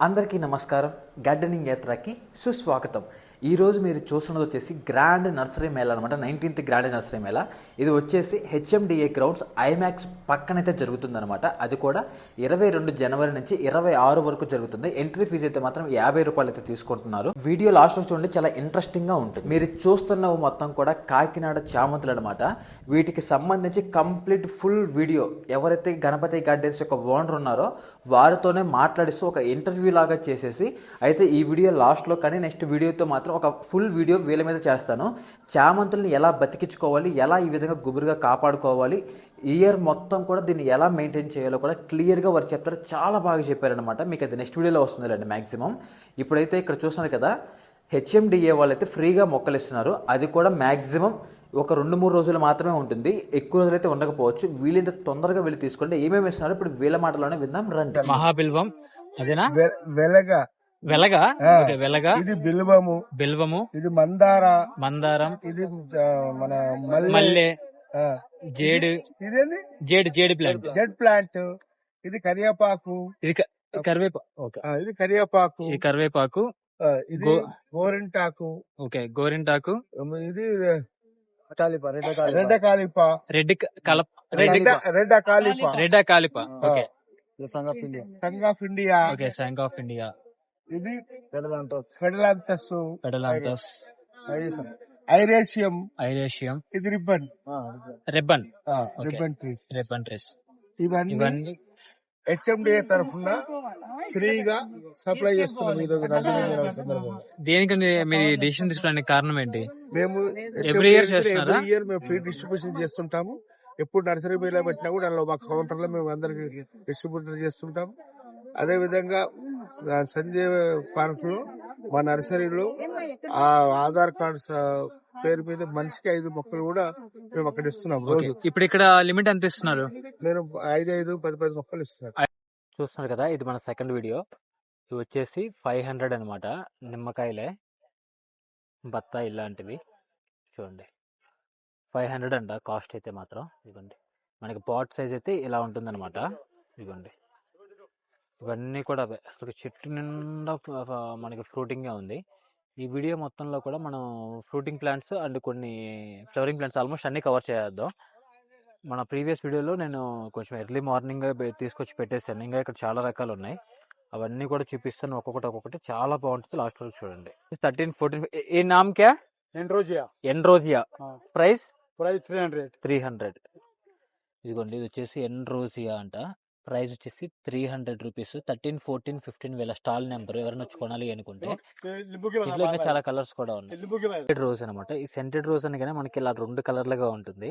అందరికీ నమస్కారం. గార్డెనింగ్ యాత్రకి సుస్వాగతం. ఈరోజు మీరు చూస్తున్నది వచ్చేసి గ్రాండ్ నర్సరీ మేళ అనమాట నైన్టీన్త్ గ్రాండ్ నర్సరీ మేళ ఇది వచ్చేసి హెచ్ఎండిఏ గ్రౌండ్స్ ఐమాక్స్ పక్కనైతే జరుగుతుందన్నమాట. అది కూడా ఇరవై రెండు జనవరి నుంచి ఇరవై ఆరు వరకు జరుగుతుంది. ఎంట్రీ ఫీజు అయితే మాత్రం యాభై రూపాయలు అయితే తీసుకుంటున్నారు. వీడియో లాస్ట్లో చూడండి చాలా ఇంట్రెస్టింగ్గా ఉంటుంది. మీరు చూస్తున్న మొత్తం కూడా కాకినాడ చామంతులు అనమాట వీటికి సంబంధించి కంప్లీట్ ఫుల్ వీడియో ఎవరైతే గణపతి గార్డెన్స్ యొక్క ఓనర్ ఉన్నారో వారితోనే మాట్లాడిస్తూ ఒక ఇంటర్వ్యూ లాగా చేసేసి అయితే ఈ వీడియో లాస్ట్లో కానీ నెక్స్ట్ వీడియోతో మాత్రం ఒక ఫుల్ వీడియో వీళ్ళ మీద చేస్తాను. చామంతుల్ని ఎలా బతికించుకోవాలి ఎలా ఈ విధంగా గుబురుగా కాపాడుకోవాలి ఇయర్ మొత్తం కూడా దీన్ని ఎలా మెయింటైన్ చేయాలో కూడా క్లియర్గా వారు చెప్తారు. చాలా బాగా చెప్పారనమాట మీకు అది నెక్స్ట్ వీడియోలో వస్తుందిలేండి మ్యాక్సిమం ఇప్పుడైతే ఇక్కడ చూస్తున్నారు కదా హెచ్ఎండిఏ వాళ్ళైతే ఫ్రీగా మొక్కలు ఇస్తున్నారు. అది కూడా మ్యాక్సిమం ఒక రెండు మూడు రోజులు మాత్రమే ఉంటుంది. ఎక్కువ రోజులు అయితే ఉండకపోవచ్చు. వీళ్ళంత తొందరగా వెళ్ళి తీసుకోండి. ఏమేమి ఇస్తున్నారు? ఇప్పుడు వీళ్ళ మాటలోనే విందాం. రండి. మహాబిల్వం అదేనా? వె- వెలగ వెలగ? వెలగ. ఇది బిల్వము. బిల్వము. ఇది మందార. మందారం. ఇది మన మల్లె. జేడు. ఇదేంది? Jade jade plant jade plant ఇది కరివేపాకు. ఇది కరివేపాకు ఇది కరివేపాకు. ఈ కరివేపాకు. ఇది గోరింటాకు. ఓకే గోరింటాకు. ఇది రెడ్డ కాలిప రెడ్ క- కలప రెడ్ రెడ్డ కాలిప red కాలిప okay. Song of India. Okay song of India. ఇది ఫెడలాంతస్ పెడలాంతస్ ఐరేషియం. ఐరేషియం. ఇది ribbon. Ribbon. Ribbon. Trees. Ribbon trees. ఇవన్నీ ఇవన్నీ హెచ్ఎండిఏ తరఫున ఫ్రీగా సప్లై చేస్తున్నాం దేనికండి మీరు డిసిషన్ తీసుకోవడానికి కారణం ఏంటి? మేము year చేస్తున్నారా? ఎవ్రీ ఇయర్ మేము ఫ్రీ డిస్ట్రిబ్యూషన్ చేస్తుంటాము. ఎప్పుడు నర్సరీ మేళా పెట్టినా కూడా అందులో మా కౌంటర్లో మేము అందరికి డిస్ట్రిబ్యూటర్ చేస్తుంటాం అదే విధంగా సంజయ్ పార్క్లో మా నర్సరీలో ఆ ఆధార్ కార్డ్ పేరు మీద మనిషికి ఐదు మొక్కలు కూడా మేము అక్కడ ఇస్తున్నాం రోజు. ఇప్పుడు ఇక్కడ లిమిట్ ఎంత ఇస్తున్నారు? నేను ఐదు ఐదు పది పది మొక్కలు ఇస్తున్నాను. చూస్తున్నారు కదా ఇది మన సెకండ్ వీడియో. ఇది వచ్చేసి ఫైవ్ హండ్రెడ్ అనమాట నిమ్మకాయలే బత్తాయి ఇలాంటివి. చూడండి. ఫైవ్ హండ్రెడ్ అంట కాస్ట్ అయితే మాత్రం. ఇదిగోండి. మనకి పాట్ సైజ్ అయితే ఇలా ఉంటుందన్నమాట. ఇదిగోండి. ఇవన్నీ కూడా అవే. అసలు చెట్టు నిండా మనకి ఫ్రూటింగ్గా ఉంది. ఈ వీడియో మొత్తంలో కూడా మనం ఫ్రూటింగ్ ప్లాంట్స్ అండ్ కొన్ని ఫ్లవరింగ్ ప్లాంట్స్ ఆల్మోస్ట్ అన్ని కవర్ చేద్దాం మన ప్రీవియస్ వీడియోలో నేను కొంచెం ఎర్లీ మార్నింగ్ తీసుకొచ్చి పెట్టేశాను. ఇంకా ఇక్కడ చాలా రకాలు ఉన్నాయి. అవన్నీ కూడా చూపిస్తాను ఒక్కొక్కటి ఒక్కొక్కటి. చాలా బాగుంటుంది. లాస్ట్ వరకు చూడండి. థర్టీన్ ఫోర్టీన్ ఏ నామ్ క్యా? ఎండ్రోజియా ఎన్రోజియా. Price? Price three hundred. Three hundred. ఇదిగోండి ఇది వచ్చేసి ఎన్రోజియా అంట. ప్రైస్ వచ్చేసి three hundred rupees. Thirteen fourteen fifteen వేల స్టాల్ నెంబర్. ఎవరైనా వచ్చి కొనాలి అనుకుంటే ఇంట్లో ఇంకా చాలా కలర్స్ కూడా ఉన్నాయి. రోజ్ అనమాట ఈ సెంటెడ్ రోజ్ కానీ మనకి ఇలా రెండు కలర్లుగా ఉంటుంది.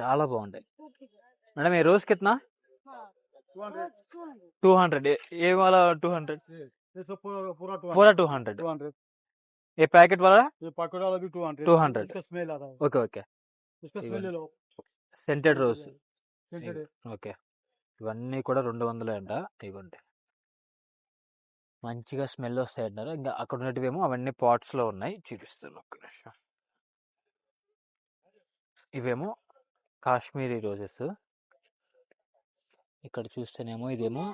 చాలా బాగుంటాయి. మేడం ఈ రోజు ఎత్నా టూ హండ్రెడ్. ఏ వాళ్ళ టూ హండ్రెడ్? పూరా టూ హండ్రెడ్. ఏ ప్యాకెట్ వాళ్ళ? Two hundred. Okay okay. Scented rose okay. ఇవన్నీ కూడా రెండు వందలే అంట ఇవ్వండి. మంచిగా స్మెల్ వస్తాయి అంటారు ఇంకా అక్కడ ఉన్నటివేమో అవన్నీ పాట్స్లో ఉన్నాయి. చూపిస్తాను ఒక్క నిమిషం. ఇవేమో కాశ్మీరీ రోజెస్. ఇక్కడ చూస్తేనేమో ఇదేమో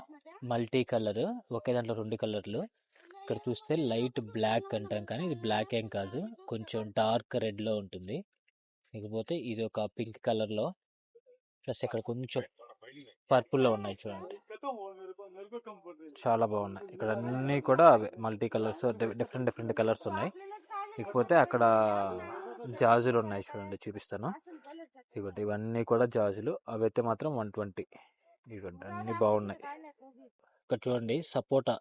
మల్టీ కలర్. ఒకే దాంట్లో రెండు కలర్లు. ఇక్కడ చూస్తే లైట్ బ్లాక్ అంటాం కానీ ఇది బ్లాక్ ఏం కాదు. కొంచెం డార్క్ రెడ్లో ఉంటుంది. ఇకపోతే ఇది ఒక పింక్ కలర్లో. ప్లస్ ఇక్కడ కొంచెం పర్పుల్లో ఉన్నాయి చూడండి. చాలా బాగున్నాయి. ఇక్కడ అన్ని కూడా అవే multi colours different different colours ఉన్నాయి. ఇకపోతే అక్కడ జాజులు ఉన్నాయి చూడండి చూపిస్తాను. ఇవ్వండి ఇవన్నీ కూడా జాజులు. అవైతే మాత్రం వన్ ట్వంటీ. ఇవ్వండి అన్ని బాగున్నాయి. ఇక్కడ చూడండి సపోటా.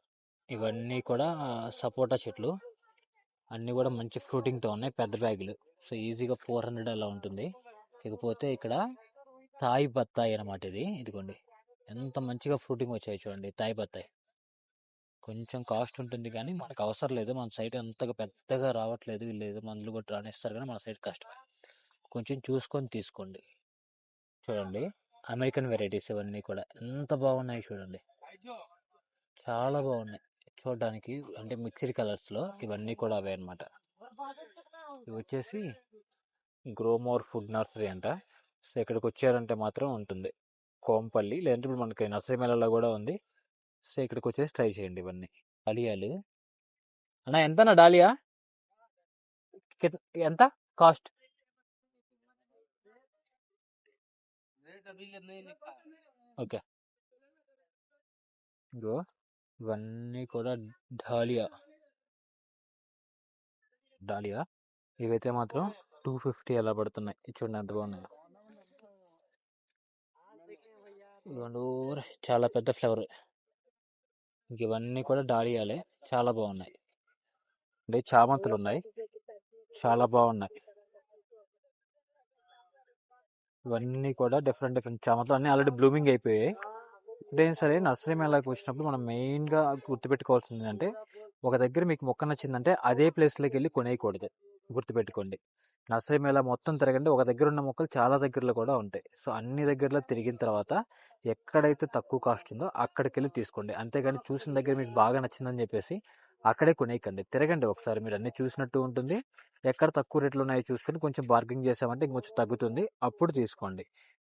ఇవన్నీ కూడా సపోటా చెట్లు. అన్నీ కూడా మంచి ఫ్రూటింగ్తో ఉన్నాయి పెద్ద బ్యాగులు. సో ఈజీగా ఫోర్ హండ్రెడ్ అలా ఉంటుంది. ఇకపోతే ఇక్కడ తాయి బత్తాయి అనమాట ఇది. ఇదిగోండి. ఎంత మంచిగా ఫ్రూటింగ్ వచ్చాయి చూడండి తాయి బత్తాయి. కొంచెం కాస్ట్ ఉంటుంది కానీ మనకు అవసరం లేదు. మన సైడ్ అంతగా పెద్దగా రావట్లేదు. వీళ్ళు మందులు కొట్టి రానిస్తారు కానీ మన సైడ్ కష్టం కొంచెం చూసుకొని తీసుకోండి. చూడండి. అమెరికన్ వెరైటీస్ ఇవన్నీ కూడా ఎంత బాగున్నాయి చూడండి. చాలా బాగున్నాయి. చూడడానికి అంటే మిక్స్డ్ కలర్స్లో ఇవన్నీ కూడా అవే అనమాట ఇవి వచ్చేసి గ్రోమోర్ ఫుడ్ నర్సరీ అంట. సో ఇక్కడికి వచ్చారంటే మాత్రం ఉంటుంది. కోంపల్లి లేదంటే ఇప్పుడు మనకి నర్సరీమేళలో కూడా ఉంది. సో ఇక్కడికి వచ్చేసి ట్రై చేయండి ఇవన్నీ. డాలియాలు అన్నా ఎంతనా డాలియా? ఎంత? కాస్ట్? ఓకే. ఇగో ఇవన్నీ కూడా డాలియా. డాలియా? ఇవైతే మాత్రం టూ ఫిఫ్టీ అలా పడుతున్నాయి. చూడండి ఎంత బాగున్నాయి. ఇదిగోండి ఊరే చాలా పెద్ద ఫ్లవర్. ఇంక ఇవన్నీ కూడా డాలియాలే. చాలా బాగున్నాయి. అంటే చామంతులు ఉన్నాయి. చాలా బాగున్నాయి. ఇవన్నీ కూడా డిఫరెంట్ డిఫరెంట్ చామంతులు అన్నీ ఆల్రెడీ బ్లూమింగ్ అయిపోయాయి. ఇప్పుడైనా సరే నర్సరీ మేళాకి వచ్చినప్పుడు మనం మెయిన్గా గుర్తుపెట్టుకోవాల్సింది ఏంటంటే ఒక దగ్గర మీకు మొక్క నచ్చిందంటే అదే ప్లేస్లోకి వెళ్ళి కొనేయకూడదు. గుర్తుపెట్టుకోండి. నర్సరీ మేళ మొత్తం తిరగండి. ఒక దగ్గర ఉన్న మొక్కలు చాలా దగ్గరలో కూడా ఉంటాయి. సో అన్ని దగ్గరలో తిరిగిన తర్వాత ఎక్కడైతే తక్కువ కాస్ట్ ఉందో అక్కడికి వెళ్ళి తీసుకోండి. అంతేగాని చూసిన దగ్గర మీకు బాగా నచ్చిందని చెప్పేసి అక్కడే కొనేయకండి. తిరగండి ఒకసారి మీరు అన్ని చూసినట్టు ఉంటుంది. ఎక్కడ తక్కువ రేట్లు ఉన్నాయో చూసుకొని కొంచెం బార్గింగ్ చేసామంటే ఇంకొంచెం తగ్గుతుంది. అప్పుడు తీసుకోండి.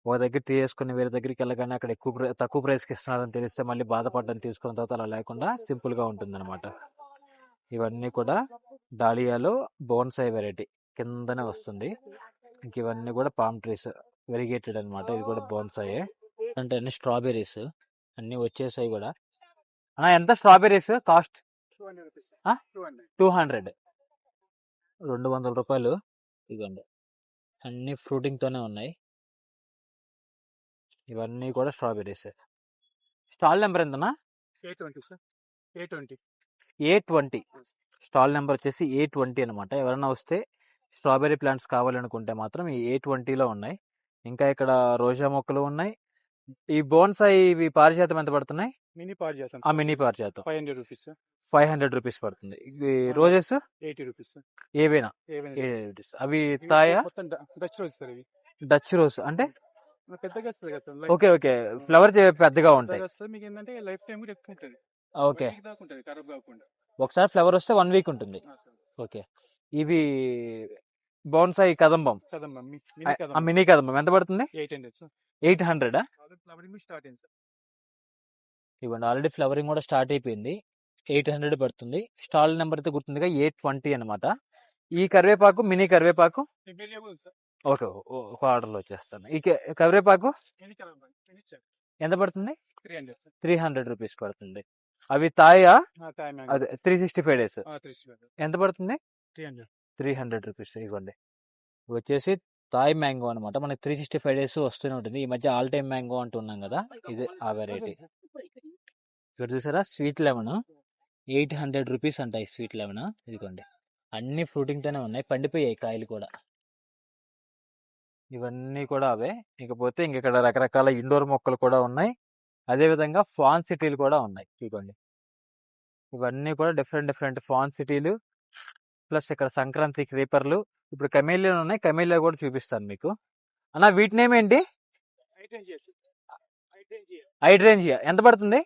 ఒక దగ్గర తీసుకొని వేరే దగ్గరికి వెళ్ళగానే అక్కడ ఎక్కువ తక్కువ ప్రైస్కి ఇస్తున్నారని తెలిస్తే మళ్ళీ బాధపడడం తీసుకున్న తర్వాత అలా లేకుండా సింపుల్గా ఉంటుంది ఇవన్నీ కూడా డాలియాలో బోన్సాయి వెరైటీ కిందనే వస్తుంది. ఇంక ఇవన్నీ కూడా పామ్ ట్రీస్ వెరిగేటెడ్ అనమాట ఇది కూడా బోన్సాయే. అంటే అన్ని స్ట్రాబెర్రీస్ అన్ని వచ్చేసాయి కూడా. అన్న ఎంత స్ట్రాబెర్రీస్ కాస్ట్? Two hundred. రెండు వందల రూపాయలు. ఇవ్వండి అన్ని ఫ్రూటింగ్తోనే ఉన్నాయి. ఇవన్నీ కూడా స్ట్రాబెర్రీస్. స్టాల్ నెంబర్ ఎంతనా A twenty sir. A twenty. A twenty stall number వచ్చేసి ఏ ట్వంటీ అనమాట ఎవరైనా వస్తే స్ట్రాబెర్రీ ప్లాంట్స్ కావాలనుకుంటే మాత్రం ఈ ఏ ట్వంటీలో ఉన్నాయి. ఇంకా ఇక్కడ రోజా మొక్కలు ఉన్నాయి. ఈ బోన్సాయి ఇవి పారిజాతం ఎంత పడుతున్నాయి? మినీ పారిజాతం ఆ మినీ పారిజాతం. Five hundred rupees five hundred rupees పడుతుంది. ఇది రోజెస్? ఎయిటీ రూపీస్ ఏవైనా. అవి తాయా? డచ్ రోజ్ సార్ ఇవి. డచ్ రోజ్ అంటే? పెద్దగా ఓకే ఓకే. ఫ్లవర్ పెద్దగా ఉంటాయి. మీకు ఏంటంటే లైఫ్ టైం కూడా ఎక్కువ ఉంటుంది. ఓకే. ఒకసారి ఫ్లవర్ వస్తే వన్ వీక్ ఉంటుంది. ఓకే. ఇవి బోన్సాయి కదంబం. మినీ కదంబం. ఎంత పడుతుంది? ఎయిట్ హండ్రెడ్ ఇవ్వండి ఆల్రెడీ ఫ్లవరింగ్ కూడా స్టార్ట్ అయిపోయింది. ఎయిట్ హండ్రెడ్ పడుతుంది. స్టాల్ నెంబర్ అయితే గుర్తుందిగా ఎయిట్ ట్వంటీ అనమాట ఈ కరివేపాకు మినీ కరివేపాకు? ఓకే ఒక ఆర్డర్లో వచ్చేస్తాను. ఈ కరివేపాకు? ఎంత పడుతుంది? త్రీ హండ్రెడ్ రూపీస్ పడుతుంది. అవి తాయా? అదే త్రీ సిక్స్టీ ఫైవ్ డేస్. ఎంత పడుతుంది? Three hundred. రూపీస్ ఇవ్వండి. ఇవి వచ్చేసి తాయ్ మ్యాంగో అనమాట మనకి త్రీ సిక్స్టీ ఫైవ్ డేస్ వస్తూనే ఉంటుంది. ఈ మధ్య ఆల్ టైమ్ మ్యాంగో అంటున్నాం కదా ఇది ఆ వెరైటీ. ఇక్కడ చూసారా? Sweet lemon. Eight hundred rupees అంట ఈ స్వీట్ లెమన్. ఇదిగోండి. అన్ని fruiting తోనే ఉన్నాయి. పండిపోయాయి కాయలు కూడా. ఇవన్నీ కూడా అవే. ఇకపోతే ఇంక ఇక్కడ రకరకాల ఇండోర్ మొక్కలు కూడా ఉన్నాయి. అదే విధంగా ఫాన్ సిటీలు కూడా ఉన్నాయి ఇదిగోండి ఇవన్నీ కూడా డిఫరెంట్ డిఫరెంట్ ఫాన్ సిటీలు. ప్లస్ ఇక్కడ సంక్రాంతి క్రీపర్లు ఇప్పుడు కమేలియా ఉన్నాయి. కమేలియా కూడా చూపిస్తాను మీకు. అన్న వీటి నేమ్ ఏంటి? హైడ్రేంజియా. ఎంత పడుతుంది?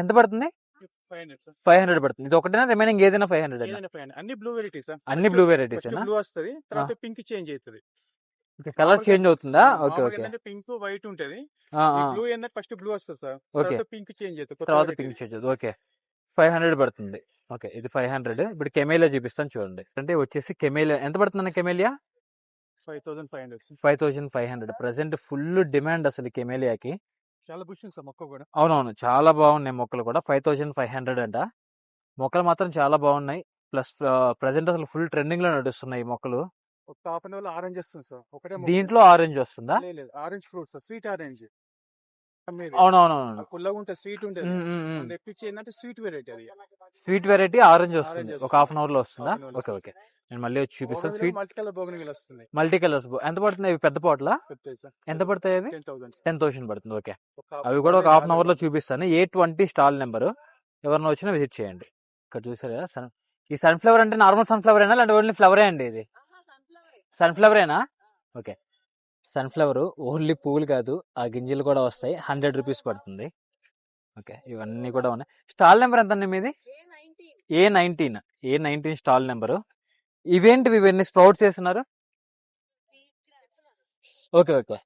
ఎంత పడుతుంది? ఫైవ్ హండ్రెడ్ పడుతుంది. ఇది ఒకటేనా? రిమైనింగ్ ఏదైనా ఫైవ్ హండ్రెడ్ అన్ని బ్లూ వెరైటీ సార్. అన్ని బ్లూ వెరైటీస్ బ్లూ వస్తుంది. తర్వాత పింక్ చేంజ్ అవుతుంది కలర్ చేంజ్ అవుతుందా? Okay okay. పింక్ వైట్ ఉంటది. బ్లూ ఏంటంటే ఫస్ట్ బ్లూ వస్తుంది సార్. ఓకే. తర్వాత పింక్ చేంజ్ అవుతుంది తర్వాత. Pink change okay. Five hundred పడుతుంది. ఓకే ఇది ఫైవ్ హండ్రెడ్. ఇప్పుడు కెమేలియా చూపిస్తాను చూడండి. అంటే వచ్చేసి కెమేలియా ఎంత పడుతుంది camellia five thousand five hundred five thousand five hundred. Present full demand అసలు కెమేలియాకి చాలా బుష్ ఉంది సార్ మొక్క కూడా. అవునవును చాలా బాగున్నాయి మొక్కలు కూడా. ఫైవ్ థౌజండ్ ఫైవ్ హండ్రెడ్ అంట. మొక్కలు మాత్రం చాలా బాగున్నాయి. ప్లస్ ప్రజెంట్ అసలు ఫుల్ ట్రెండింగ్లో నడుస్తున్నాయి ఈ మొక్కలు. ఒక హాఫ్ అన్ అవర్ ఆరెంజ్ వస్తుంది సార్. ఒకటే. దీంట్లో ఆరెంజ్ వస్తుందా? లేదు, orange fruit sir. Sweet orange. అవునవునవును. పుల్లగా ఉంటుంది స్వీట్ ఉంటుంది తెప్పించి ఏంటంటే స్వీట్ వెరైటీ అది. స్వీట్ వెరైటీ ఆరెంజ్ వస్తుంది. ఒక. హాఫ్ అన్ అవర్లో వస్తుందా? Okay okay. నేను మళ్ళీ వచ్చి చూపిస్తాను స్వీట్ మల్టీ కలర్ వస్తుంది. మల్టీ కలర్స్ ఎంత పడుతుంది అవి పెద్ద పోట్ల? ఎంత పడతాయి అవి? టెన్ థౌసండ్ టెన్ థౌసండ్ పడుతుంది. ఓకే. అవి కూడా ఒక హాఫ్ అన్ అవర్లో చూపిస్తాను. A twenty stall number? ఎవరిని వచ్చినా విజిట్ చేయండి. ఇక్కడ చూసారా సన్ ఈ సన్ఫ్లవర్ అంటే నార్మల్ సన్ఫ్లవర్ అయినా లేదంటే ఓన్లీ ఫ్లవరే అండి ఇది? సన్ఫ్లవరేనా ఓకే. సన్ఫ్లవరు ఓన్లీ పువ్వులు కాదు ఆ గింజలు కూడా వస్తాయి. హండ్రెడ్ రూపీస్ పడుతుంది. ఓకే. ఇవన్నీ కూడా ఉన్నాయి. స్టాల్ నెంబర్ ఎంత అండి మీది? A nineteen. A nineteen stall number? ఇవేంటివి ఇవన్నీ స్ప్రౌట్స్ చేస్తున్నారు? Okay okay.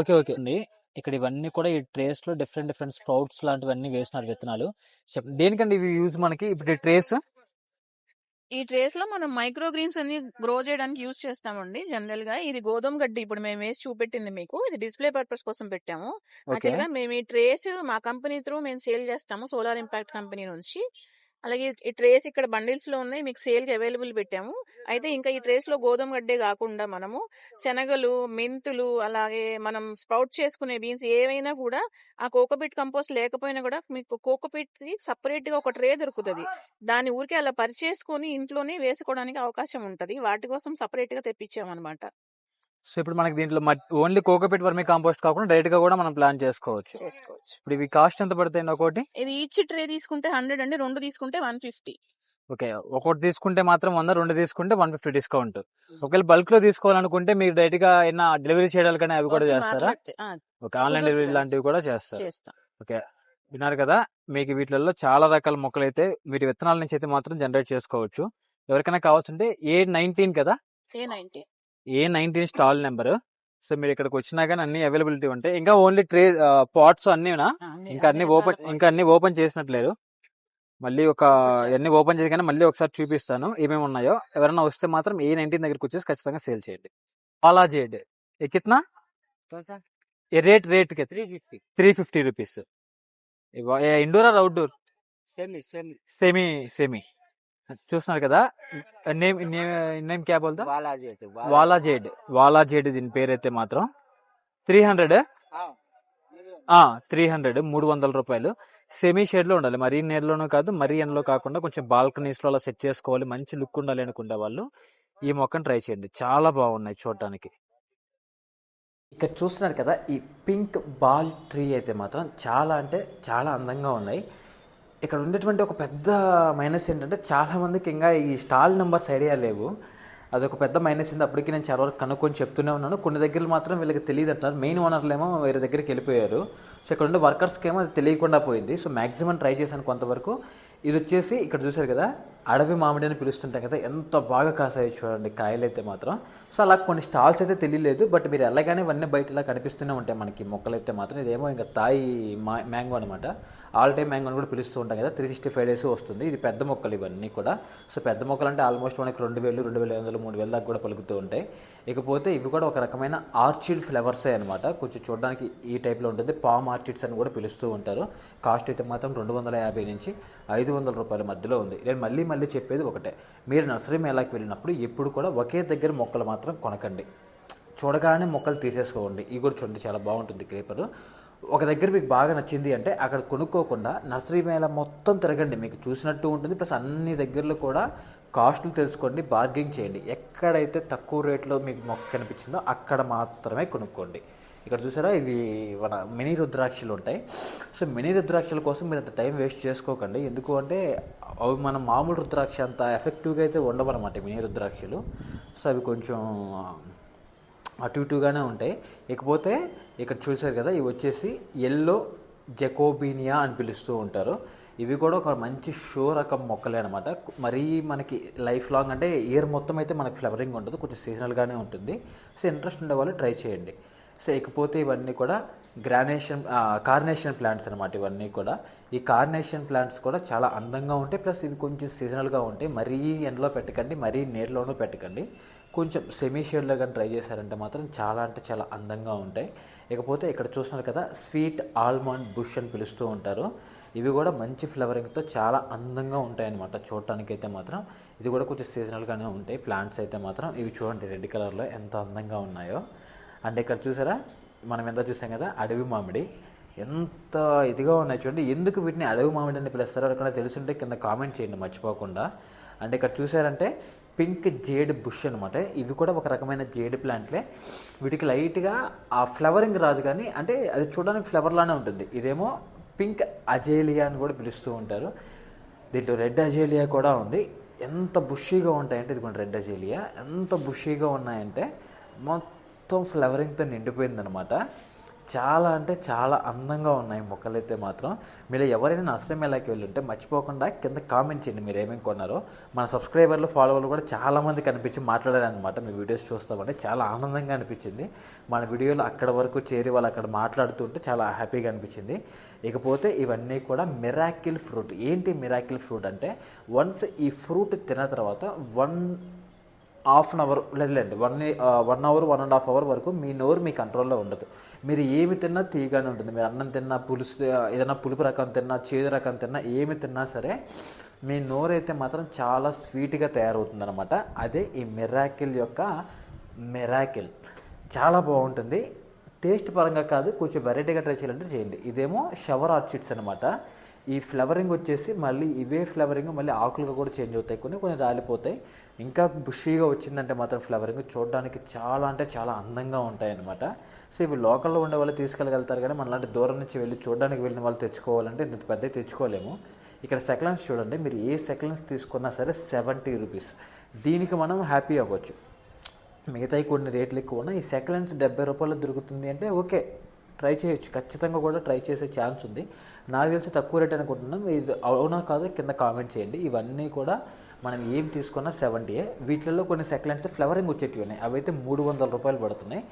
Okay okay. అండి ఇక్కడ ఇవన్నీ కూడా ఈ ట్రేస్లో డిఫరెంట్ డిఫరెంట్ స్ప్రౌట్స్ లాంటివన్నీ వేసినారు విత్తనాలు. దేనికండి ఇవి యూజ్ మనకి? ఇప్పుడు ఈ ట్రేస్? ఈ ట్రేస్లో మనం మైక్రో గ్రీన్స్ అన్ని గ్రో చేయడానికి యూజ్ చేస్తామండి. జనరల్గా ఇది గోధుమ గడ్డి ఇప్పుడు మేము వేసి చూపెట్టింది మీకు. ఇది డిస్ప్లే పర్పస్ కోసం పెట్టాము. యాక్చువల్గా మేము ఈ ట్రేస్ మా కంపెనీ త్రూ మేము సేల్ చేస్తాము సోలార్ ఇంపాక్ట్ కంపెనీ నుంచి. అలాగే ఈ ట్రేస్ ఇక్కడ బండిల్స్లో ఉన్నాయి. మీకు సేల్కి అవైలబుల్ పెట్టాము. అయితే ఇంకా ఈ ట్రేస్లో గోధుమ గడ్డే కాకుండా మనము శనగలు మెంతులు అలాగే మనం స్ప్రౌట్ చేసుకునే బీన్స్ ఏవైనా కూడా ఆ కోకోపిట్ కంపోస్ట్ లేకపోయినా కూడా మీకు కోకోపీట్ సపరేట్గా ఒక ట్రే దొరుకుతుంది. దాని ఊరికే అలా పరిచేసుకొని ఇంట్లోనే వేసుకోవడానికి అవకాశం ఉంటది. వాటి కోసం సపరేట్గా తెప్పించామన్నమాట. సో ఇప్పుడు మనకి దీంట్లో ఓన్లీ కోకోపిట్ వర్మి కాంపోస్ట్ కాకుండా డైరెక్ట్గా కూడా మనం ప్లాన్ చేసుకోవచ్చు. చేసుకోవచ్చు. ఇప్పుడు ఇవి కాస్ట్ ఎంత పడతాయండి ఒకటి ఇది ఈచ్ ట్రే తీసుకుంటే హండ్రెడ్ అండి రెండు తీసుకుంటే వన్ ఫిఫ్టీ. ఓకే ఒకటి తీసుకుంటే మాత్రం వంద రెండు తీసుకుంటే వన్ ఫిఫ్టీ డిస్కౌంట్. ఒకవేళ బల్క్లో తీసుకోవాలనుకుంటే మీరు డైరెక్ట్గా ఏమైనా డెలివరీ చేయడానికైనా అవి కూడా చేస్తారా? Okay online delivery. లాంటివి కూడా చేస్తారు. చేస్తాం. ఓకే విన్నారు కదా మీకు వీటిలలో చాలా రకాల మొక్కలు అయితే వీటి విత్తనాల నుంచి అయితే మాత్రం జనరేట్ చేసుకోవచ్చు. ఎవరికైనా కావాల్సింటే ఏ నైన్టీన్ కదా? A ninety A nineteen stall number? So మీరు ఇక్కడికి వచ్చినా కానీ అన్ని అవైలబిలిటీ ఉంటాయి. ఇంకా ఓన్లీ ట్రే పాట్స్ అన్నీనా? ఇంకా అన్ని ఓపెన్ ఇంకా అన్ని ఓపెన్ చేసినట్లేదు మళ్ళీ ఒక అన్ని ఓపెన్ చేసి కానీ మళ్ళీ ఒకసారి చూపిస్తాను ఏమేమి ఉన్నాయో. ఎవరైనా వస్తే మాత్రం ఏ నైన్టీన్ దగ్గరకు వచ్చేసి ఖచ్చితంగా సేల్ చేయండి. అలా చేయండి ఎక్కితనా rate rate three fifty. Three fifty rupees. Indoor outdoor semi semi. Semi semi. చూస్తున్నారు కదా? నేమ్ నేమ్ క్యా బోల్తా వాలా జేడ్ వాలా జేడ్ దీని పేరైతే మాత్రం త్రీ హండ్రెడ్ త్రీ హండ్రెడ్ మూడు వందల రూపాయలు. సెమీ షేడ్లో ఉండాలి. మరీ నేర్లోనూ కాదు మరీ ఎండలో కాకుండా కొంచెం బాల్కనీస్లో అలా సెట్ చేసుకోవాలి. మంచి లుక్ ఉండాలి అనుకునే వాళ్ళు ఈ మొక్కను ట్రై చేయండి. చాలా బాగున్నాయి చూడటానికి. ఇక్కడ చూస్తున్నారు కదా ఈ పింక్ బాల్ ట్రీ అయితే మాత్రం చాలా అంటే చాలా అందంగా ఉన్నాయి. ఇక్కడ ఉండేటువంటి ఒక పెద్ద మైనస్ ఏంటంటే చాలామందికి ఇంకా ఈ స్టాల్ నెంబర్స్ ఐడియా లేవు. అదొక పెద్ద మైనస్ ఉంది. అప్పటికి నేను చాలా వరకు కనుక్కొని చెప్తూనే ఉన్నాను. కొన్ని దగ్గర మాత్రం వీళ్ళకి తెలియదు అంటారు మెయిన్ ఓనర్లు ఏమో వేరే దగ్గరికి వెళ్ళిపోయారు. సో ఇక్కడ ఉండే వర్కర్స్కి ఏమో అది తెలియకుండా పోయింది. సో మ్యాక్సిమం ట్రై చేశాను కొంతవరకు. ఇది వచ్చేసి ఇక్కడ చూశారు కదా అడవి మామిడి అని పిలుస్తుంటాం కదా ఎంత బాగా కాసాయి చూడండి కాయలు అయితే మాత్రం. సో అలా కొన్ని స్టాల్స్ అయితే తెలియలేదు బట్ మీరు ఎలాగానే ఇవన్నీ బయట ఇలా కనిపిస్తూనే ఉంటాయి మనకి మొక్కలు అయితే మాత్రం. ఇదేమో ఇంకా తాయి మా మ్యాంగో అనమాట ఆల్ టైమ్ మ్యాంగో అని కూడా పిలుస్తూ ఉంటాం కదా త్రీ సిక్స్టీ ఫైవ్ డేస్ వస్తుంది. ఇది పెద్ద మొక్కలు ఇవన్నీ కూడా. సో పెద్ద మొక్కలు అంటే ఆల్మోస్ట్ మనకి రెండు వేలు రెండు వేల ఐదు వందలు మూడు వేల దాకా కూడా పలుకుతూ ఉంటాయి. ఇకపోతే ఇవి కూడా ఒక రకమైన ఆర్చిడ్ ఫ్లవర్సే అనమాట కొంచెం చూడడానికి ఈ టైప్లో ఉంటుంది. పామ్ ఆర్చిడ్స్ అని కూడా పిలుస్తూ ఉంటారు. కాస్ట్ అయితే మాత్రం రెండు వందల యాభై నుంచి ఐదు వందల రూపాయల మధ్యలో ఉంది. నేను మళ్ళీ మళ్ళీ చెప్పేది ఒకటే. మీరు నర్సరీ మేళాకి వెళ్ళినప్పుడు ఎప్పుడు కూడా ఒకే దగ్గర మొక్కలు మాత్రం కొనకండి. చూడగానే మొక్కలు తీసేసుకోండి. ఇవి కూడా చూడండి చాలా బాగుంటుంది క్రీపర్. ఒక దగ్గర మీకు బాగా నచ్చింది అంటే అక్కడ కొనుక్కోకుండా నర్సరీ మేళ మొత్తం తిరగండి. మీకు చూసినట్టు ఉంటుంది. ప్లస్ అన్ని దగ్గరలో కూడా కాస్ట్లు తెలుసుకోండి బార్గింగ్ చేయండి. ఎక్కడైతే తక్కువ రేట్లో మీకు మొక్క కనిపించిందో అక్కడ మాత్రమే కొనుక్కోండి. ఇక్కడ చూసారా? ఇవి మన మినీ రుద్రాక్షలు ఉంటాయి. సో మినీ రుద్రాక్షల కోసం మీరు అంత టైం వేస్ట్ చేసుకోకండి. ఎందుకు అంటే అవి మన మామూలు రుద్రాక్ష అంత ఎఫెక్టివ్గా అయితే ఉండవన్నమాట మినీ రుద్రాక్షలు. సో అవి కొంచెం అటు ఇటుగానే ఉంటాయి. ఇకపోతే ఇక్కడ చూశారు కదా ఇవి వచ్చేసి ఎల్లో జెకోబీనియా అని పిలుస్తూ ఉంటారు. ఇవి కూడా ఒక మంచి షో రకం మొక్కలే అనమాట మరీ మనకి లైఫ్ లాంగ్ అంటే ఇయర్ మొత్తం అయితే మనకి ఫ్లవరింగ్ ఉంటుంది కొంచెం సీజనల్గానే ఉంటుంది. సో ఇంట్రెస్ట్ ఉండే వాళ్ళు ట్రై చేయండి. సో ఇకపోతే ఇవన్నీ కూడా గ్రానేషన్ కార్నేషన్ ప్లాంట్స్ అనమాట ఇవన్నీ కూడా. ఈ కార్నేషన్ ప్లాంట్స్ కూడా చాలా అందంగా ఉంటాయి ప్లస్ ఇవి కొంచెం సీజనల్గా ఉంటాయి. మరీ ఎండలో పెట్టకండి మరీ నీళ్ళలోనూ పెట్టకండి. కొంచెం సెమీ షేడ్లో కానీ ట్రై చేశారంటే మాత్రం చాలా అంటే చాలా అందంగా ఉంటాయి. ఇకపోతే ఇక్కడ చూస్తున్నారు కదా స్వీట్ ఆల్మండ్ బుష్ అని పిలుస్తూ ఉంటారు. ఇవి కూడా మంచి ఫ్లవరింగ్తో చాలా అందంగా ఉంటాయి అన్నమాట చూడటానికి అయితే మాత్రం. ఇది కూడా కొంచెం సీజనల్గానే ఉంటాయి ప్లాంట్స్ అయితే మాత్రం. ఇవి చూడండి రెడ్ కలర్లో ఎంత అందంగా ఉన్నాయో. అండ్ ఇక్కడ చూసారా? మనం ఎంత చూసాం కదా? అడవి మామిడి. ఎంత ఇదిగా ఉన్నాయి చూడండి. ఎందుకు వీటిని అడవి మామిడి అని పిలుస్తారో ఎవరికైనా తెలుసుంటే కింద కామెంట్ చేయండి మర్చిపోకుండా. అండ్ ఇక్కడ చూసారంటే పింక్ జేడ్ బుష్ అనమాట ఇవి కూడా ఒక రకమైన జేడ్ ప్లాంట్లే. వీటికి లైట్గా ఆ ఫ్లవరింగ్ రాదు కానీ అంటే అది చూడడానికి ఫ్లవర్ లానే ఉంటుంది. ఇదేమో పింక్ అజేలియా అని కూడా పిలుస్తూ ఉంటారు. దీంట్లో రెడ్ అజేలియా కూడా ఉంది. ఎంత బుషీగా ఉంటాయంటే ఇదిగోండి రెడ్ అజేలియా. ఎంత బుషీగా ఉన్నాయంటే మొత్తం మొత్తం ఫ్లవరింగ్తో నిండిపోయిందనమాట చాలా అంటే చాలా అందంగా ఉన్నాయి మొక్కలు అయితే మాత్రం. మీరు ఎవరైనా నర్సరీ మేళాకి వెళ్ళి ఉంటే మర్చిపోకుండా కింద కామెంట్ చేయండి మీరు ఏమేమి కొన్నారో. మన సబ్స్క్రైబర్లు ఫాలోవర్లు కూడా చాలామంది కనిపించి మాట్లాడారనమాట మీ వీడియోస్ చూస్తామంటే చాలా ఆనందంగా అనిపించింది. మన వీడియోలో అక్కడ వరకు చేరి వాళ్ళు అక్కడ మాట్లాడుతుంటే చాలా హ్యాపీగా అనిపించింది. ఇకపోతే ఇవన్నీ కూడా మిరాకిల్ ఫ్రూట్. ఏంటి మిరాకిల్ ఫ్రూట్ అంటే వన్స్ ఈ ఫ్రూట్ తిన్న తర్వాత వన్ హాఫ్ అన్ అవర్ లేదులేండి one one hour one and half hour వరకు మీ నోరు మీ కంట్రోల్లో ఉండదు. మీరు ఏమి తిన్నా తీగానే ఉంటుంది. మీరు అన్నం తిన్నా పులుసు ఏదైనా పులుపు రకం తిన్నా చేదు రకం తిన్నా ఏమి తిన్నా సరే మీ నోరు అయితే మాత్రం చాలా స్వీట్గా తయారవుతుంది అనమాట అదే ఈ మిరాకిల్ యొక్క మిరాకిల్. చాలా బాగుంటుంది. టేస్ట్ పరంగా కాదు కొంచెం వెరైటీగా ట్రై చేయాలంటే చేయండి. ఇదేమో షవర్ ఆర్చిడ్స్ అనమాట ఈ ఫ్లవరింగ్ వచ్చేసి మళ్ళీ ఇవే ఫ్లవరింగ్ మళ్ళీ ఆకులుగా కూడా చేంజ్ అవుతాయి. కొన్ని కొన్ని రాలిపోతాయి. ఇంకా బుషీగా వచ్చిందంటే మాత్రం ఫ్లవరింగ్ చూడడానికి చాలా అంటే చాలా అందంగా ఉంటాయి అనమాట సో ఇవి లోకల్లో ఉండే వాళ్ళు తీసుకెళ్ళగలుగుతారు కానీ మనలాంటి దూరం నుంచి వెళ్ళి చూడడానికి వెళ్ళిన వాళ్ళు తెచ్చుకోవాలంటే ఇంత పెద్ద తెచ్చుకోలేము. ఇక్కడ సెకండ్స్ చూడండి. మీరు ఏ సెకండ్స్ తీసుకున్నా సరే సెవెంటీ రూపీస్. దీనికి మనం హ్యాపీ అవ్వచ్చు. మిగతాయి కొన్ని రేట్లు ఎక్కువ ఉన్నాయి. ఈ సెకలెన్స్ డెబ్బై రూపాయలు దొరుకుతుంది అంటే ఓకే. ట్రై చేయొచ్చు. ఖచ్చితంగా కూడా ట్రై చేసే ఛాన్స్ ఉంది. నాకు తెలిసి తక్కువ రేట్ అనుకుంటున్నాం. ఇది అవునా కాదో కింద కామెంట్ చేయండి. ఇవన్నీ కూడా మనం ఏం తీసుకున్నా సెవెంటీయే వీటిల్లో కొన్ని సెకండ్ ఫ్లవరింగ్ వచ్చేటివి ఉన్నాయి. అవి అయితే మూడు వందల రూపాయలు పడుతున్నాయి.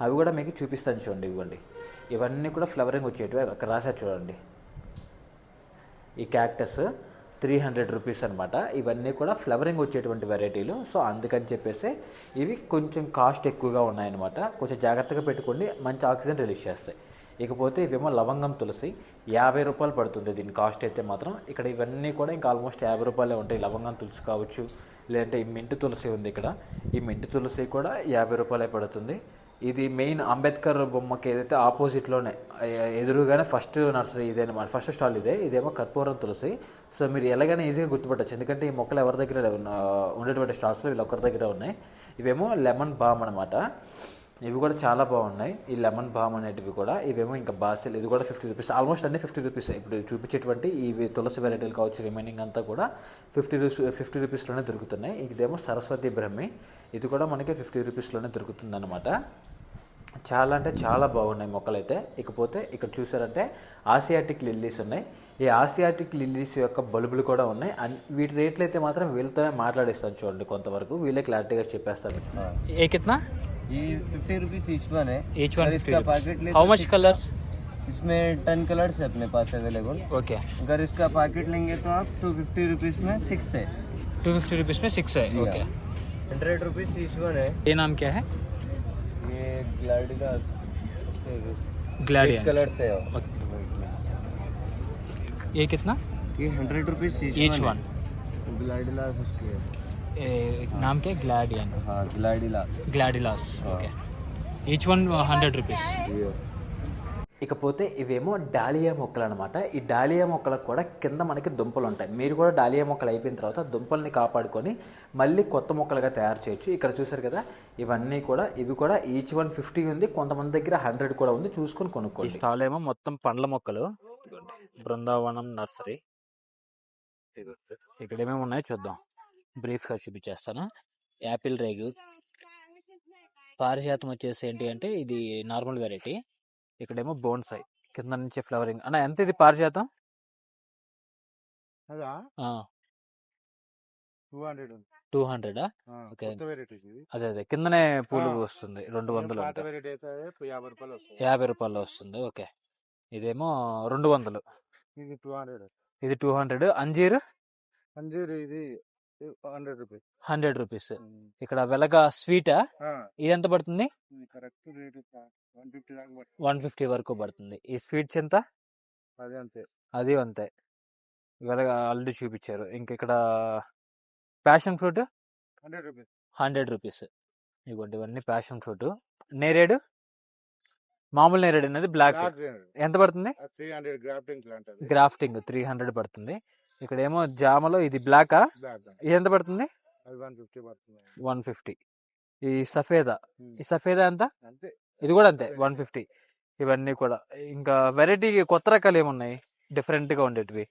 అవి కూడా మీకు చూపిస్తాను చూడండి ఇవ్వండి. ఇవన్నీ కూడా ఫ్లవరింగ్ వచ్చేటివి. అక్కడ రాసా చూడండి. ఈ క్యాక్టస్. త్రీ హండ్రెడ్ రూపీస్ అనమాట ఇవన్నీ కూడా ఫ్లవరింగ్ వచ్చేటువంటి వెరైటీలు. సో అందుకని చెప్పేసి ఇవి కొంచెం కాస్ట్ ఎక్కువగా ఉన్నాయన్నమాట. కొంచెం జాగ్రత్తగా పెట్టుకోండి మంచి ఆక్సిజన్ రిలీజ్ చేస్తాయి. ఇకపోతే ఇవేమో లవంగం తులసి యాభై రూపాయలు పడుతుంది. దీని కాస్ట్ అయితే మాత్రం ఇక్కడ ఇవన్నీ కూడా ఇంకా ఆల్మోస్ట్ యాభై రూపాయలే ఉంటాయి. లవంగం తులసి కావచ్చు లేదంటే ఈ మింటి తులసి ఉంది ఇక్కడ. ఈ మింటి తులసి కూడా యాభై రూపాయలే పడుతుంది. ఇది మెయిన్ అంబేద్కర్ బొమ్మకి ఏదైతే ఆపోజిట్లోనే ఎదురుగానే ఫస్ట్ నర్సరీ ఇదే అనమాట ఫస్ట్ స్టాల్ ఇదే. ఇదేమో కర్పూరం తులసి. సో మీరు ఎలాగైనా ఈజీగా గుర్తుపట్టచ్చు. ఎందుకంటే ఈ మొక్కలు ఎవరి దగ్గర ఉండేటువంటి స్టాల్స్లో వీళ్ళు ఒకరి దగ్గర ఉన్నాయి. ఇవేమో లెమన్ బామ్ అనమాట ఇవి కూడా చాలా బాగున్నాయి. ఈ లెమన్ బామ్ అనేటివి కూడా. ఇవేమో ఇంకా బాసిల్. ఇది కూడా ఫిఫ్టీ రూపీస్ ఆల్మోస్ట్ అన్ని ఫిఫ్టీ రూపీస్ ఇప్పుడు చూపించేటువంటి ఇవి తులసి వెరైటీలు కావచ్చు రిమైనింగ్ అంతా కూడా ఫిఫ్టీ రూపీస్ ఫిఫ్టీ రూపీస్లోనే దొరుకుతున్నాయి. ఇదేమో సరస్వతి బ్రహ్మి. ఇది కూడా మనకి ఫిఫ్టీ రూపీస్లోనే దొరుకుతుంది అనమాట చాలా అంటే చాలా బాగున్నాయి మొక్కలైతే. ఇకపోతే ఇక్కడ చూసారంటే ఆసియాటిక్ లిల్లీస్ ఉన్నాయి. ఈ ఆసియాటిక్ లిల్లీస్ యొక్క బల్బులు కూడా ఉన్నాయి. అండ్ వీటి రేట్లు అయితే మాత్రం వీళ్ళతోనే మాట్లాడిస్తాను చూడండి కొంతవరకు. వీళ్ళే క్లారిటీగా చెప్పేస్తాను ఏ కిత్నా? ఈ ఫిఫ్టీ రూపీస్ ఈచ్ वन है ईच वन इसका पैकेट ले हाउ मच कलर इसमें टेन कलर्स है अपने पास अवेलेबल ओके अगर इसका पैकेट लेंगे तो आप टू फिफ्टी रुपीज में सिक्स है. टू फिफ्टी रुपीज में सिक्स है. ओके ये ग्लैडियस कलर से हो। ये कितना? ये hundred rupees each one gladiolus उसकी नाम क्या ग्लैडियन हाँ gladiolus gladiolus okay each one hundred rupees ఇకపోతే ఇవేమో డాలియా మొక్కలు అనమాట ఈ డాలియా మొక్కలకు కూడా కింద మనకి దుంపలు ఉంటాయి. మీరు కూడా డాలియా మొక్కలు అయిపోయిన తర్వాత దుంపల్ని కాపాడుకొని మళ్ళీ కొత్త మొక్కలుగా తయారు చేయొచ్చు. ఇక్కడ చూసారు కదా ఇవన్నీ కూడా ఇవి కూడా ఈచ్ వన్ ఫిఫ్టీ ఉంది. కొంతమంది దగ్గర హండ్రెడ్ కూడా ఉంది. చూసుకొని కొనుక్కోండి. స్టాల్ ఏమో మొత్తం పండ్ల మొక్కలు. బృందావనం నర్సరీ. ఇక్కడ ఏమేమి ఉన్నాయో చూద్దాం. బ్రీఫ్గా చూపించేస్తాను. యాపిల్ రేగు. పారిజాతం వచ్చేసి ఏంటి అంటే ఇది నార్మల్ వెరైటీ. ఇక్కడేమో బోన్సై కింద నుంచి ఫ్లవరింగ్. అన్న ఎంత ఇది పారిజాతం అదా? టూ హండ్రెడ్ టూ హండ్రెడా ఓకే. అదే అదే. కిందనే పూలు. వస్తుంది రెండు వందలు పాత ఉంటాయి. వెరైటీ అయితే యాభై రూపాయలు వస్తుంది. యాభై రూపాయలు వస్తుంది. ఓకే. ఇదేమో రెండు వందలు. ఇది టూ హండ్రెడ్ ఇది టూ హండ్రెడ్ అంజీర్? అంజీర్ ఇది హండ్రెడ్ రూపీస్. Hundred rupees. ఇక్కడ వెలగా స్వీటా? ఇది ఎంత పడుతుంది? Correct rate one fifty. One fifty వరకు పడుతుంది. ఈ స్వీట్స్ ఎంత? అదే అంతే. అది అంతే. వెలగా ఆల్రెడీ చూపించారు. ఇంక ఇక్కడ passion fruit? Hundred rupees. Hundred rupees. ఇవ్వండి ఇవన్నీ ప్యాషన్ ఫ్రూట్. నేరేడు? మామూలు నేరేడు అనేది బ్లాక్. ఎంత పడుతుంది? గ్రాఫ్టింగ్ త్రీ హండ్రెడ్ పడుతుంది. ఇక్కడ ఏమో జామలో ఇది బ్లాకా. ఇది ఎంత పడుతుంది? వన్ ఫిఫ్టీ ఈ సఫేదా. ఈ సఫేదా ఎంత? అంతే. ఇది కూడా అంతే వన్ ఫిఫ్టీ. ఇవన్నీ కూడా. ఇంకా వెరైటీ కొత్త రకాలు ఏమున్నాయి? డిఫరెంట్గా ఉండేటివి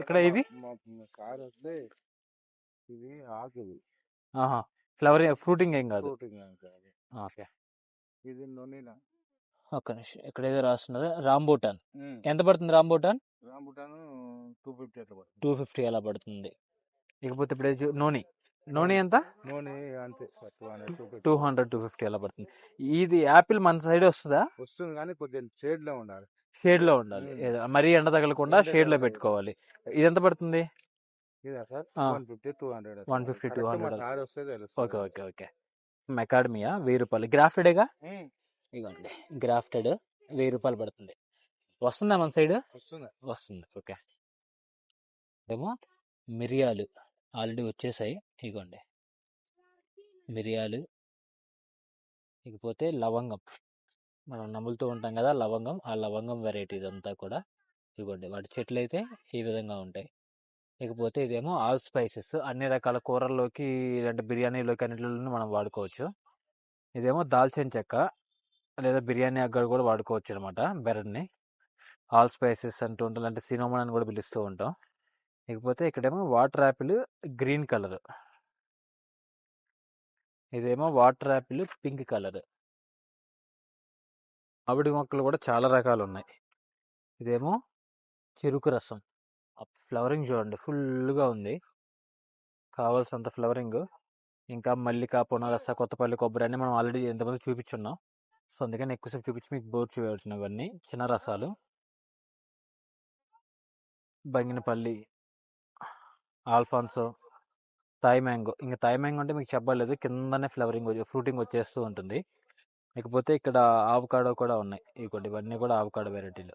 ఇక్కడ ఇవి? ఫ్లవర్ ఫ్రూటింగ్ ఏం కాదు? ఓకే. ఇది ఒక్క నిమిషం. ఇక్కడ ఏదో రాస్తున్నారు రాంబూటాన్ ఎంత పడుతుంది రాంబూటాన్ రాంబుటాను టూ ఫిఫ్టీ అట్లా పడుతుంది. టూ ఫిఫ్టీ అలా పడుతుంది. ఇకపోతే ఇప్పుడు నూనె. నూనె ఎంత? నూనె అంతే. Two hundred two fifty. అలా పడుతుంది. ఇది యాపిల్ మన సైడ్ వస్తుందా? వస్తుంది కానీ కొద్దిగా షేడ్లో ఉండాలి. షేడ్లో ఉండాలి మరీ ఎండ తగలకుండా షేడ్లో. పెట్టుకోవాలి. ఇది ఎంత పడుతుంది. One fifty two hundred 150, 200. Sir వస్తే ఓకే ఓకే ఓకే. మెకాడమియా? వెయ్యి రూపాయలు. గ్రాఫ్టెడేగా ఇదిగోండి గ్రాఫ్టెడ్ వెయ్యి రూపాయలు పడుతుంది. వస్తుందా మన సైడ్? వస్తుంది. వస్తుంది. ఓకే. ఏమో మిరియాలు ఆల్రెడీ వచ్చేసాయి. ఇగోండి. మిరియాలు ఇకపోతే లవంగం. మనం నములుతూ ఉంటాం కదా లవంగం. ఆ లవంగం వెరైటీ ఇదంతా కూడా. ఇదిగోండి వాటి చెట్లు అయితే ఈ విధంగా ఉంటాయి. ఇకపోతే ఇదేమో ఆల్ స్పైసెస్ అన్ని రకాల కూరల్లోకి లేదంటే బిర్యానీలోకి అన్నిటిలోనూ మనం వాడుకోవచ్చు. ఇదేమో దాల్చిన చెక్క లేదా బిర్యానీ అగ్గర కూడా వాడుకోవచ్చు అనమాట బెరడ్ని ఆల్ స్పైసెస్ అంటూ ఉంటాం అంటే సినోమన్ అని కూడా పిలుస్తూ ఉంటాం. ఇకపోతే ఇక్కడేమో వాటర్ యాపిల్ గ్రీన్ కలర్. ఇదేమో వాటర్ యాపిల్ పింక్ కలర్. మామిడి మొక్కలు కూడా చాలా రకాలు ఉన్నాయి ఇదేమో చెరుకు రసం. ఫ్లవరింగ్ చూడండి ఫుల్గా ఉంది. కావాల్సినంత ఫ్లవరింగ్. ఇంకా మల్లిక పునరస కొత్తపల్లి కొబ్బరి అన్ని మనం ఆల్రెడీ ఎంతమంది చూపించున్నాం. సో అందుకని ఎక్కువసేపు చూపించి మీకు బోర్ చూపించిన ఇవన్నీ చిన్న రసాలు. Banganapalli Alphonso Thai mango. ఇంకా థాయ్ మ్యాంగో అంటే మీకు చెప్పలేదు. కిందనే ఫ్లవరింగ్ ఫ్రూటింగ్ వచ్చేస్తూ ఉంటుంది. ఇకపోతే ఇక్కడ ఆవకాడో కూడా ఉన్నాయి. ఇవి ఇవన్నీ కూడా ఆవకాడో వెరైటీలు.